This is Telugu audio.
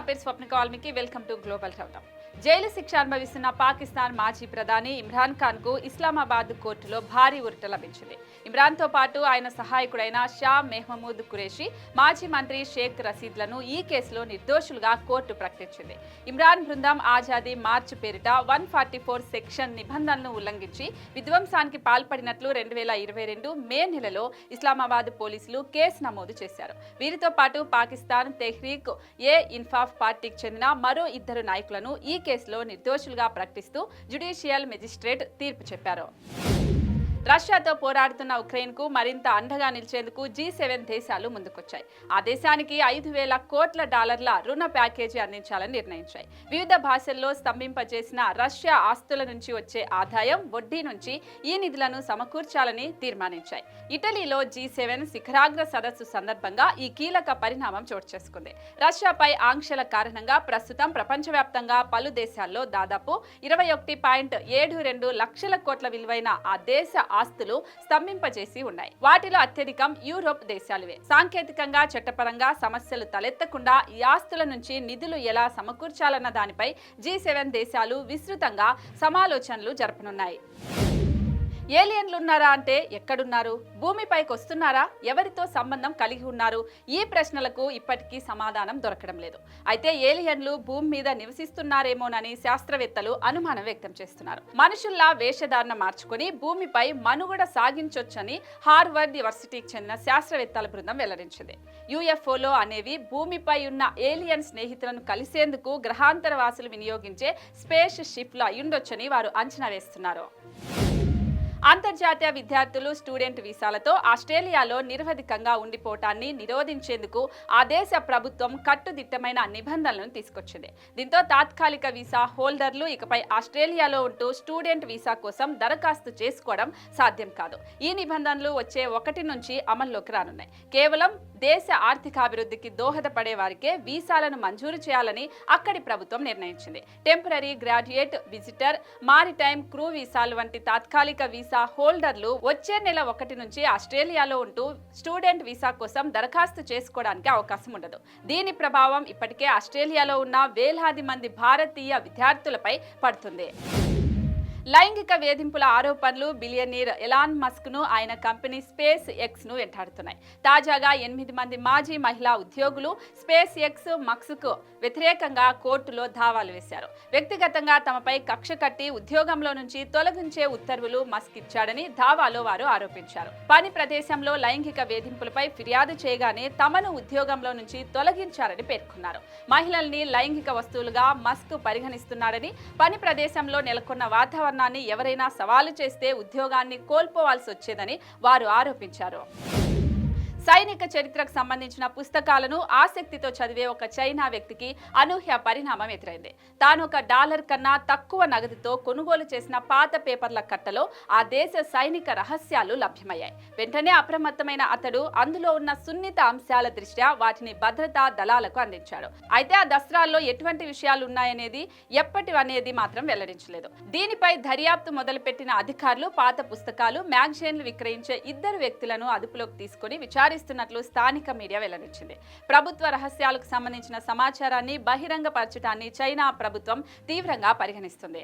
పేరు Swapnika Valmiki welcome to global town jail శిక్ష అనుభవిస్తున్న పాకిస్తాన్ మాజీ ప్రధాని ఇమ్రాన్ ఖాన్కు ఇస్లామాబాద్ కోర్టులో భారీ ఉరట లభించింది. ఇమ్రాన్తో పాటు ఆయన సహాయకుడైన షా మెహమూద్ ఖురేషి మాజీ మంత్రి షేక్ రసీద్లను ఈ కేసులో నిర్దోషులుగా కోర్టు ప్రకటించింది. ఇమ్రాన్ బృందం ఆజాదీ మార్చ్ పేరిట వన్ ఫార్టీ ఫోర్ సెక్షన్ నిబంధనలను ఉల్లంఘించి విధ్వంసానికి పాల్పడినట్లు రెండు వేల ఇరవై రెండు మే నెలలో ఇస్లామాబాద్ పోలీసులు కేసు నమోదు చేశారు. వీరితో పాటు పాకిస్తాన్ తెహ్రీక్ ఏ ఇన్ఫాఫ్ పార్టీకి చెందిన మరో ఇద్దరు నాయకులను ఈ కేసులో నిర్దోషులుగా ప్రకటిస్తూ జ్యుడిషియల్ మెజిస్ట్రేట్ తీర్పు చెప్పారు. రష్యాతో పోరాడుతున్న ఉక్రెయిన్కు మరింత అండగా నిలిచేందుకు జీ సెవెన్ దేశాలు ముందుకొచ్చాయి. ఆ దేశానికి ఐదు వేల కోట్ల డాలర్ల రుణ ప్యాకేజీ అందించాలని నిర్ణయించాయి. వివిధ భాషల్లో స్తంభింపజేసిన రష్యా ఆస్తుల నుంచి వచ్చే ఆదాయం వడ్డీ నుంచి ఈ నిధులను సమకూర్చాలని తీర్మానించాయి. ఇటలీలో జీ సెవెన్ శిఖరాగ్ర సదస్సు సందర్భంగా ఈ కీలక పరిణామం చోటు చేసుకుంది. రష్యాపై ఆంక్షల కారణంగా ప్రస్తుతం ప్రపంచవ్యాప్తంగా పలు దేశాల్లో దాదాపు ఇరవై ఒకటి పాయింట్ ఏడు రెండు లక్షల కోట్ల విలువైన ఆ దేశ ఆస్తులు స్తంభింపజేసి ఉన్నాయి. వాటిలో అత్యధికం యూరోప్ దేశాలువే. సాంకేతికంగా చట్టపరంగా సమస్యలు తలెత్తకుండా ఈ ఆస్తుల నుంచి నిధులు ఎలా సమకూర్చాలన్న దానిపై జీ సెవెన్ దేశాలు విస్తృతంగా సమాలోచనలు జరపనున్నాయి. ఏలియన్లు ఉన్నారా అంటే ఎక్కడున్నారు? భూమిపైకి వస్తున్నారా ఎవరితో సంబంధం కలిగి ఉన్నారు? ఈ ప్రశ్నలకు ఇప్పటికీ సమాధానం దొరకడం లేదు. అయితే ఏలియన్లు భూమి మీద నివసిస్తున్నారేమోనని శాస్త్రవేత్తలు అనుమానం వ్యక్తం చేస్తున్నారు. మనుషుల్లా వేషధారణ మార్చుకుని భూమిపై మనుగడ సాగించొచ్చని హార్వర్డ్ యూనివర్సిటీకి చెందిన శాస్త్రవేత్తల బృందం వెల్లడించింది. యుఎఫ్ఓలో అనేవి భూమిపై ఉన్న ఏలియన్ స్నేహితులను కలిసేందుకు గ్రహాంతర వాసులు వినియోగించే స్పేస్ షిప్లు అయ్యుండొచ్చని వారు అంచనా వేస్తున్నారు. అంతర్జాతీయ విద్యార్థులు స్టూడెంట్ వీసాలతో ఆస్ట్రేలియాలో నిరవధికంగా ఉండిపోవటాన్ని నిరోధించేందుకు ఆ దేశ ప్రభుత్వం కట్టుదిట్టమైన నిబంధనలను తీసుకొచ్చింది. దీంతో తాత్కాలిక వీసా హోల్డర్లు ఇకపై ఆస్ట్రేలియాలో ఉంటూ స్టూడెంట్ వీసా కోసం దరఖాస్తు చేసుకోవడం సాధ్యం కాదు. ఈ నిబంధనలు వచ్చే ఒకటి నుంచి అమల్లోకి రానున్నాయి. కేవలం దేశ ఆర్థికాభివృద్ధికి దోహదపడే వారికే వీసాలను మంజూరు చేయాలని అక్కడి ప్రభుత్వం నిర్ణయించింది. Temporary graduate visitor maritime crew వీసాలు వంటి తాత్కాలిక వీసా హోల్డర్లు వచ్చే నెల ఒకటి నుంచి ఆస్ట్రేలియాలో ఉంటూ స్టూడెంట్ వీసా కోసం దరఖాస్తు చేసుకోవడానికి అవకాశం ఉండదు. దీని ప్రభావం ఇప్పటికే ఆస్ట్రేలియాలో ఉన్న వేలాది మంది భారతీయ విద్యార్థులపై పడుతుంది. లైంగిక వేధింపుల ఆరోపణలు బిలియనీర్ ఎలాన్ మస్క్ను ఆయన కంపెనీ స్పేస్ ఎక్స్ను వెంటాడుతున్నాయి. తాజాగా ఎనిమిది మంది మాజీ మహిళా ఉద్యోగులు స్పేస్ ఎక్స్ మక్స్కు వ్యతిరేకంగా కోర్టులో దావాలు వేశారు. వ్యక్తిగతంగా తమపై కక్ష కట్టి ఉద్యోగంలో నుంచి తొలగించే ఉత్తర్వులు మస్క్ ఇచ్చాడని దావాలో వారు ఆరోపించారు. పని ప్రదేశంలో లైంగిక వేధింపులపై ఫిర్యాదు చేయగానే తమను ఉద్యోగంలో నుంచి తొలగించారని పేర్కొన్నారు. మహిళల్ని లైంగిక వస్తువులుగా మస్క్ పరిగణిస్తున్నాడని పని ప్రదేశంలో నెలకొన్న వాతావరణం వాతావరణాన్ని ఎవరైనా సవాలు చేస్తే ఉద్యోగాన్ని కోల్పోవాల్సి వచ్చేదని వారు ఆరోపించారు. సైనిక చరిత్రకు సంబంధించిన పుస్తకాలను ఆసక్తితో చదివే ఒక చైనా వ్యక్తికి అనూహ్య పరిణామం ఎదురైంది. తాను ఒక డాలర్ కన్నా తక్కువ నగదుతో కొనుగోలు చేసిన పాత పేపర్ల కట్టలో ఆ దేశ సైనిక రహస్యాలు లభ్యమయ్యాయి. వెంటనే అప్రమత్తమైన అతడు అందులో ఉన్న సున్నిత అంశాల దృష్ట్యా వాటిని భద్రతా దళాలకు అందించాడు. అయితే ఆ దసరాల్లో ఎటువంటి విషయాలు ఉన్నాయనేది ఎప్పటి అనేది మాత్రం వెల్లడించలేదు. దీనిపై దర్యాప్తు మొదలుపెట్టిన అధికారులు పాత పుస్తకాలు మ్యాగజైన్లు విక్రయించే ఇద్దరు వ్యక్తులను అదుపులోకి తీసుకుని విచారిస్తున్నట్లు స్థానిక మీడియా వెల్లడించింది. ప్రభుత్వ రహస్యాలకు సంబంధించిన సమాచారాన్ని బహిరంగపరచడాన్ని చైనా ప్రభుత్వం తీవ్రంగా పరిగణిస్తుంది.